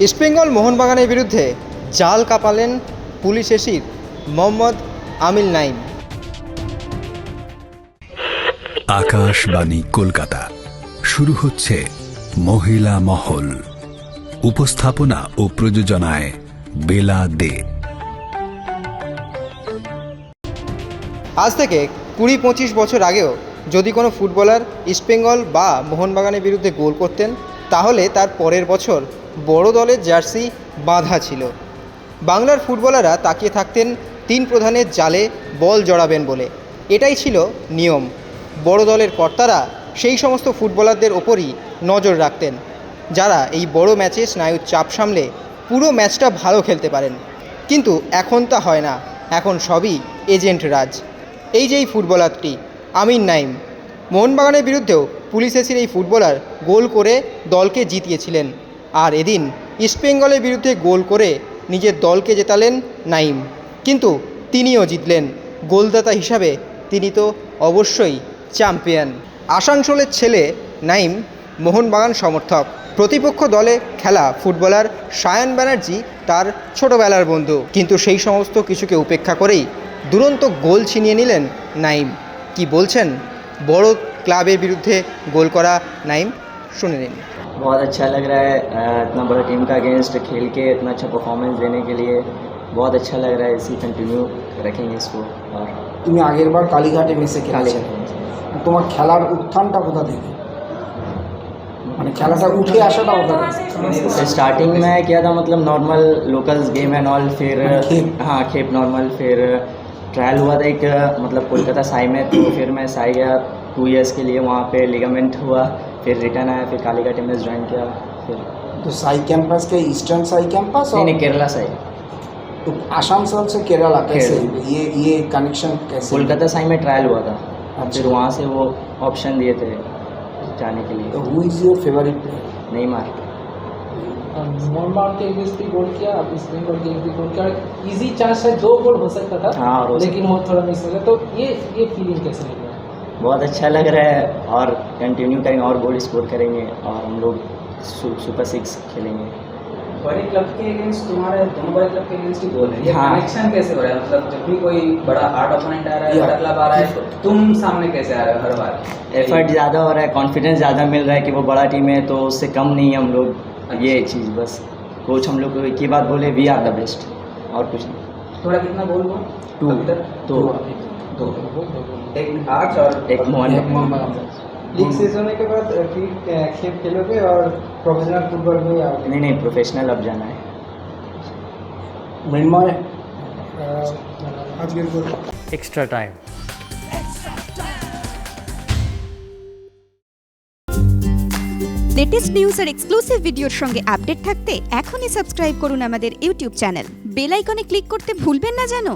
ইস্টবেঙ্গল মোহনবাগানের বিরুদ্ধে জাল কাঁপালেন পুলিশ এসির মোহাম্মদ আমিল নাইম। আকাশবাণী কলকাতা। শুরু হচ্ছে মহিলা মহল। উপস্থাপনা ও প্রযোজনায় বেলা দে। আজ থেকে কুড়ি পঁচিশ বছর আগেও যদি কোনো ফুটবলার ইস্টবেঙ্গল বা মোহনবাগানের বিরুদ্ধে গোল করতেন তাহলে তার পরের বছর বড় দলের জার্সি বাঁধা ছিল। বাংলার ফুটবলাররা তাকিয়ে থাকতেন তিন প্রধানের জালে বল জড়াবেন বলে। এটাই ছিল নিয়ম। বড় দলের কর্তারা সেই সমস্ত ফুটবলারদের ওপরই নজর রাখতেন, যারা এই বড় ম্যাচে স্নায়ুর চাপ সামলে পুরো ম্যাচটা ভালো খেলতে পারেন। কিন্তু এখন তা হয় না। এখন সবই এজেন্ট রাজ। এই যে এই ফুটবলারটি আমিন নাইম মোহনবাগানের বিরুদ্ধেও পুলিশ এসির এই ফুটবলার গোল করে দলকে জিতিয়েছিলেন। আর এদিন ইস্টবেঙ্গলের বিরুদ্ধে গোল করে নিজের দলকে জেতালেন নাইম। কিন্তু তিনিও জিতলেন। গোলদাতা হিসাবে তিনি তো অবশ্যই চ্যাম্পিয়ন। আসানসোলের ছেলে নাইম মোহনবাগান সমর্থক। প্রতিপক্ষ দলে খেলা ফুটবলার সায়ন ব্যানার্জি তার ছোটবেলার বন্ধু। কিন্তু সেই সমস্ত কিছুকে উপেক্ষা করেই দুরন্ত গোল ছিনিয়ে নিলেন নাইম। কি বলছেন? বড় ক্লাবের বিরুদ্ধে গোল করা নাইম? শুনে নিন बहुत अच्छा लग रहा है अ, इतना बड़ा टीम का अगेंस्ट खेल के इतना अच्छा परफॉर्मेंस देने के लिए बहुत अच्छा लग रहा है इसी कंटिन्यू रखेंगे इसको और তুমি আগের বার কালীঘাটে মেসে খেলেছিলে তোমার খেলার উত্থানটা কোথা থেকে মানে খেলাটা উঠে আসাটা কোথা থেকে स्टार्टिंग में किया था मतलब normal locals game and all फिर खेप। हाँ खेप नॉर्मल फिर ट्रायल हुआ था एक मतलब कोलकाता साई में तो फिर मैं साई गया टू इयर्स के लिए वहाँ पे लिगामेंट हुआ फिर रिटर्न आया फिर कालीघाट में ज्वाइन किया फिर तो साई कैंपस के ईस्टर्न साई कैंपस नहीं और नहीं केरला साई। तो आसानसोल से केरला कैसे। ये ये कनेक्शन कैसे? कोलकाता साई में ट्रायल हुआ था। अच्छा। फिर वहाँ से वो ऑप्शन दिए थे जाने के लिए। तो who is your favourite player नहीं मार के भी गोल किया अब इस बंगाल के भी गोल किया। इजी चांस है दो गोल हो सकता था हाँ, लेकिन वो थोड़ा मिस हो गया। तो ये ये फीलिंग कैसे बहुत अच्छा लग रहा है और कंटिन्यू करेंगे और गोल स्कोर करेंगे और हम लोग सु- सुपर सिक्स खेलेंगे। बड़े क्लब के अगेंस्ट तुम्हारे दोनों बड़े क्लब के अगेंस्ट ही बोल रहे हैं। कनेक्शन कैसे हो रहा है? मतलब जब भी कोई बड़ा हार्ड ओपोनेंट आ रहा है बड़ा क्लब आ रहा है तो तुम सामने कैसे आ रहे हो हर बार? एफर्ट ज़्यादा हो रहा है कॉन्फिडेंस ज़्यादा मिल रहा है कि वो बड़ा टीम है तो उससे कम नहीं है हम लोग। ये चीज़ बस। कोच हम लोग को एक ही बात बोले वी आर द बेस्ट और कुछ नहीं। थोड़ा कितना हुआ टू तो दो एक आज और एक मोहन लीग शेष होने के बाद फिर खेल खेलोगे और प्रोफेशनल फुटबॉल में आओगे नहीं नहीं प्रोफेशनल अब जाना है Mrinmoy extra time. Latest news আর এক্সক্লুসিভ ভিডিওর সঙ্গে আপডেট থাকতে এখনই সাবস্ক্রাইব করুন আমাদের ইউটিউব চ্যানেল বেল আইকনে ক্লিক করতে ভুলবেন না জানো